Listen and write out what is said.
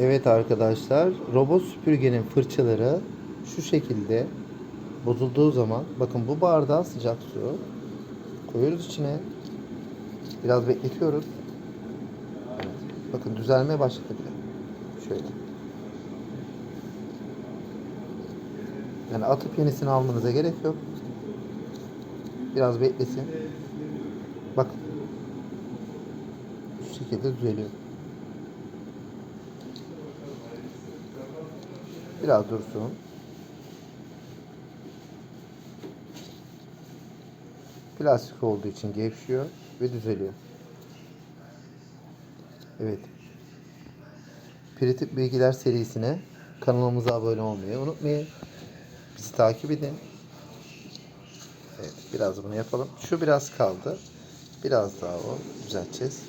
Evet arkadaşlar, robot süpürgenin fırçaları şu şekilde bozulduğu zaman bakın bu bardağa sıcak su koyuyoruz içine. Biraz bekletiyoruz. Bakın düzelmeye başladı bile. Şöyle. Yani atıp yenisini almanıza gerek yok. Biraz beklesin. Bakın. Şu şekilde düzeliyor. Biraz dursun. Plastik olduğu için gevşiyor ve düzeliyor. Evet. Pratik Bilgiler serisine kanalımıza abone olmayı unutmayın. Bizi takip edin. Evet, biraz bunu yapalım. Şu biraz kaldı. Biraz daha o düzelteceğiz.